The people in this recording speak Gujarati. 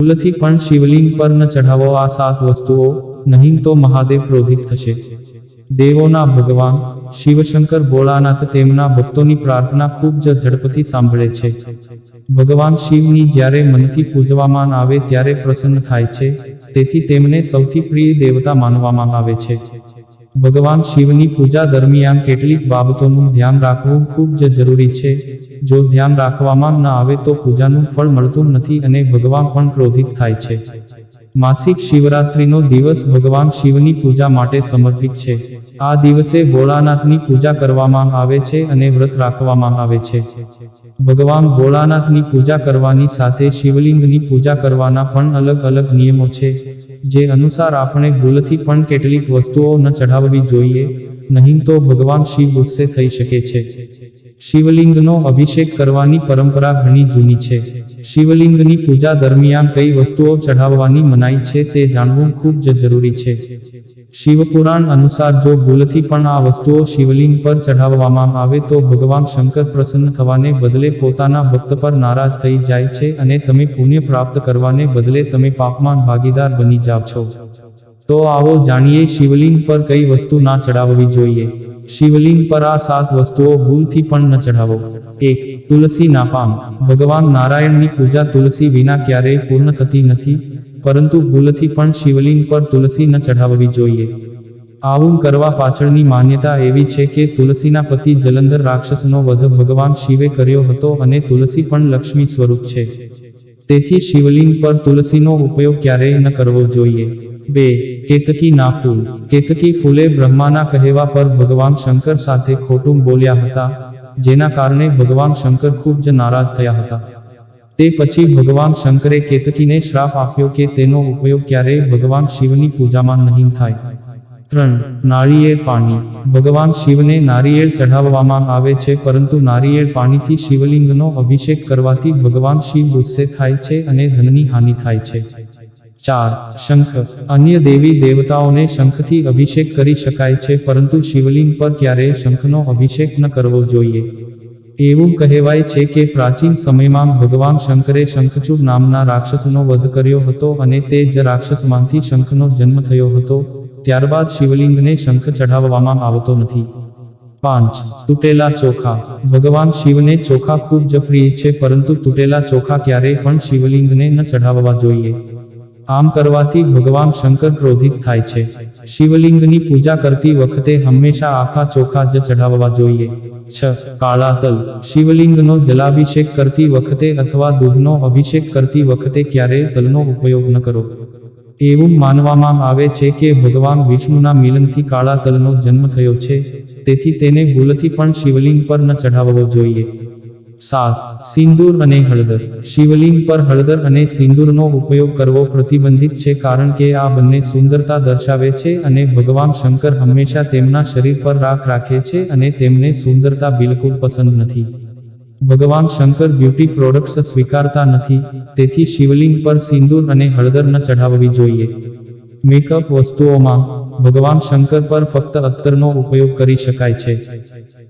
ફૂલથી પણ શિવલિંગ પર ન ચઢાવો આ સાત વસ્તુઓ, નહીં તો મહાદેવ ક્રોધિત થશે. દેવોના ભગવાન, શિવશંકર ભોળાનાથ તેમના ભક્તોની પ્રાર્થના ખૂબ જ ઝડપથી સાંભળે છે. ભગવાન શિવની જ્યારે મનથી પૂજવામાં આવે ત્યારે પ્રસન્ન થાય છે, તેથી તેમને સૌથી પ્રિય દેવતા માનવામાં આવે છે. ભગવાન શિવની પૂજા દરમિયાન કેટલીક બાબતોનું ધ્યાન રાખવું ખૂબ જ જરૂરી છે. જો ધ્યાન રાખવામાં ન આવે તો પૂજાનું ફળ મળતું નથી અને ભગવાન પણ ક્રોધિત થાય છે. માસિક શિવરાત્રિનો દિવસ ભગવાન શિવની પૂજા માટે સમર્પિત છે. આ દિવસે ભોળાનાથની પૂજા કરવામાં આવે છે અને વ્રત રાખવામાં આવે છે. ભગવાન ભોળાનાથની પૂજા કરવાની સાથે શિવલિંગની પૂજા કરવાના પણ અલગ અલગ નિયમો છે. જે અનુસાર આપણે ભૂલથી પણ કેટલીક વસ્તુઓ ન ચઢાવવી જોઈએ, નહીં તો ભગવાન શિવ ગુસ્સે થઈ શકે છે. શિવલિંગનો અભિષેક કરવાની પરંપરા ઘણી જૂની છે. શિવલિંગની પૂજા દરમિયાન કઈ વસ્તુઓ ચઢાવવાની મનાઈ છે તે જાણવું ખૂબ જ જરૂરી છે. શિવપુરાણ અનુસાર જો ભૂલથી પણ આ વસ્તુઓ શિવલિંગ પર ચઢાવવામાં આવે તો ભગવાન શંકર પ્રસન્ન થવાને બદલે પોતાના ભક્ત પર નારાજ થઈ જાય છે અને તમે પુણ્ય પ્રાપ્ત કરવાને બદલે તમે પાપમાં ભાગીદાર બની જાવ છો. તો આવો જાણીએ શિવલિંગ પર કઈ વસ્તુ ના ચઢાવવી જોઈએ. શિવલિંગ પર આ સાત વસ્તુઓ ભૂલથી પણ ન ચઢાવો. એક, તુલસી ના પામ. ભગવાન નારાયણની પૂજા તુલસી વિના ક્યારેય પૂર્ણ થતી નથી. પરંતુ ભૂલથી પણ શિવલિંગ પર તુલસી ન ચઢાવવી જોઈએ. આવું કરવા પાછળની માન્યતા એવી છે કે તુલસીના પતિ જલંધર રાક્ષસનો વધ ભગવાન શિવે કર્યો હતો અને તુલસી પણ લક્ષ્મી સ્વરૂપ છે. તેથી શિવલિંગ પર તુલસીનો ઉપયોગ ક્યારેય ન કરવો જોઈએ. બે, કેતકી ના ફૂલ. કેતકી ફૂલે બ્રહ્માના કહેવા પર ભગવાન શંકર સાથે ખોટું બોલ્યા હતા, જેના કારણે ભગવાન શંકર ખૂબ જ નારાજ થયા હતા. તે પછી ભગવાન શંકરે કેતકીને શ્રાપ આપ્યો કે તેનો ઉપયોગ ક્યારેય ભગવાન શિવની પૂજામાં નહીં થાય. ત્રણ, નાળિયેર પાણી. ભગવાન શિવને નારિયેળ ચઢાવવામાં આવે છે, પરંતુ નારિયેળ પાણીથી શિવલિંગનો અભિષેક કરવાથી ભગવાન શિવ ગુસ્સે થાય છે અને ધનની હાનિ થાય છે. ચાર, શંખ. અન્ય દેવી દેવતાઓને શંખથી અભિષેક કરી શકાય છે, પરંતુ શિવલિંગ પર ક્યારેય શંખનો અભિષેક ન કરવો જોઈએ. એવું કહેવાય છે કે પ્રાચીન સમયમાં ભગવાન શંકરે શંખચૂડ નામના રાક્ષસનો વધ કર્યો હતો અને તે જ રાક્ષસમાંથી શંખનો જન્મ થયો હતો. ત્યારબાદ શિવલિંગને શંખ ચઢાવવામાં આવતો નથી. પાંચ. તૂટેલા ચોખા. ભગવાન શિવને ચોખા ખૂબ જ પ્રિય છે, પરંતુ તૂટેલા ચોખા ક્યારેય પણ શિવલિંગને ન ચઢાવવા જોઈએ. આમ કરવાથી ભગવાન શંકર ક્રોધિત થાય છે. શિવલિંગની પૂજા કરતી વખતે હંમેશા આખા ચોખા જ ચઢાવવા જોઈએ. છ કાળા તલ શિવલિંગનો જલાભિષેક કરતી વખતે અથવા દૂધનો અભિષેક કરતી વખતે ક્યારેય તલનો ઉપયોગ ન કરો. એવું માનવામાં આવે છે કે ભગવાન વિષ્ણુના મિલનથી કાળા તલનો જન્મ થયો છે, તેથી તેને ભૂલથી પણ શિવલિંગ પર ન ચઢાવવો જોઈએ. સાત સિંદૂર અને હળદર. શિવલિંગ પર હળદર અને સિંદૂરનો ઉપયોગ કરવો પ્રતિબંધિત છે કારણ કે આ બંને સુંદરતા દર્શાવે છે અને ભગવાન શંકર હંમેશા તેમના શરીર પર રાખ રાખે છે અને તેમને સુંદરતા બિલકુલ પસંદ નથી. ભગવાન શંકર બ્યુટી પ્રોડક્ટ્સ સ્વીકારતા નથી, તેથી શિવલિંગ પર સિંદૂર અને હળદર ન ચઢાવવી જોઈએ. મેકઅપ વસ્તુઓમાં, ભગવાન શંકર પર ફક્ત અત્તરનો ઉપયોગ કરી શકાય છે.